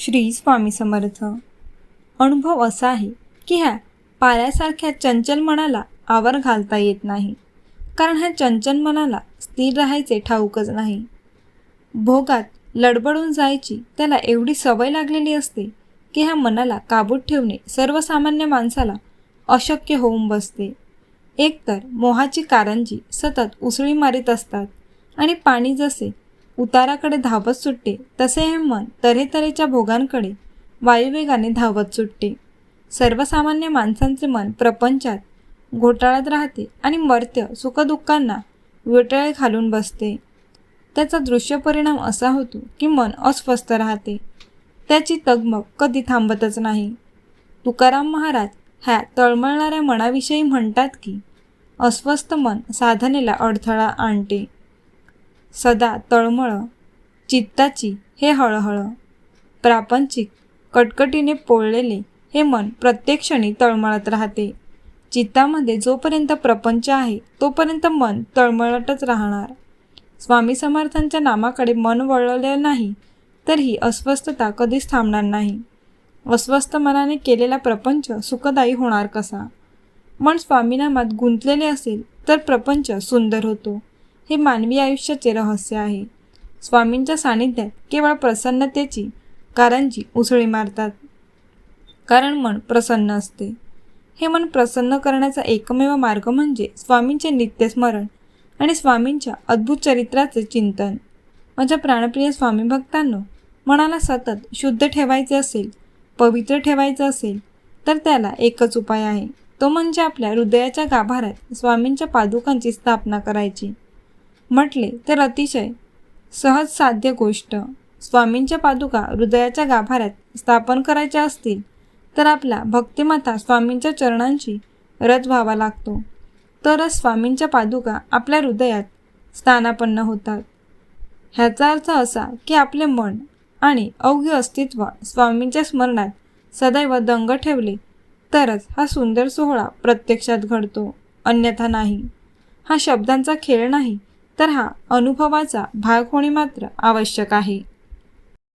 श्री स्वामी समर्थ. अनुभव असा आहे की ह्या पाऱ्यासारख्या चंचल मनाला आवर घालता येत नाही. कारण ह्या चंचल मनाला स्थिर राहायचे ठाऊकच नाही. भोगात लडबडून जायची त्याला एवढी सवय लागलेली असते की ह्या मनाला काबूत ठेवणे सर्वसामान्य माणसाला अशक्य होऊन बसते. एकतर मोहाची कारंजी सतत उसळी मारीत असतात आणि पाणी जसे उताराकडे धावत सुटते तसे हे मन तऱ्हेतऱ्हेच्या भोगांकडे वायुवेगाने धावत सुटते सर्वसामान्य माणसांचे मन प्रपंचात घोटाळत राहते आणि मर्त्य सुखदुःखांना विटळे घालून बसते. त्याचा दृश्य परिणाम असा होतो की मन अस्वस्थ राहते. त्याची तगमग कधी थांबतच नाही. तुकाराम महाराज ह्या तळमळणाऱ्या मनाविषयी म्हणतात की अस्वस्थ मन साधनेला अडथळा आणते. सदा तळमळ चित्ताची हे हळहळ प्रापंचिक कटकटीने पोळलेले हे मन प्रत्येक क्षणी तळमळत राहते. चित्तामध्ये जोपर्यंत प्रपंच आहे तोपर्यंत मन तळमळतच राहणार. स्वामी समर्थांच्या नामाकडे मन वळलेलं नाही तर ही अस्वस्थता कधीच थांबणार नाही. अस्वस्थ मनाने केलेला प्रपंच सुखदायी होणार कसा? मन स्वामीनामात गुंतलेले असेल तर प्रपंच सुंदर होतो. हे मानवी आयुष्याचे रहस्य आहे. स्वामींच्या सानिध्यात केवळ प्रसन्नतेची कारंजी उसळी मारतात. कारण मन प्रसन्न असते. हे मन प्रसन्न करण्याचा एकमेव मार्ग म्हणजे स्वामींचे नित्यस्मरण आणि स्वामींच्या अद्भुत चरित्राचे चिंतन. माझ्या प्राणप्रिय स्वामी भक्तांनो मनाला सतत शुद्ध ठेवायचे असेल पवित्र ठेवायचं असेल तर त्याला एकच उपाय आहे. तो म्हणजे आपल्या हृदयाच्या गाभाऱ्यात स्वामींच्या पादुकांची स्थापना करायची. म्हटले तर अतिशय. सहज साध्य गोष्ट. स्वामींच्या पादुका हृदयाच्या गाभाऱ्यात स्थापन करायच्या असतील तर आपला भक्तिमाता स्वामींच्या चरणांची रथ व्हावा लागतो. तरच स्वामींच्या पादुका आपल्या हृदयात स्थानापन्न होतात. ह्याचा अर्थ असा की आपले मन आणि अवघे अस्तित्व स्वामींच्या स्मरणात सदैव दंग ठेवले तरच हा सुंदर सोहळा प्रत्यक्षात घडतो. अन्यथा नाही. हा शब्दांचा खेळ नाही तर हा अनुभवाचा भाग होणे मात्र आवश्यक आहे.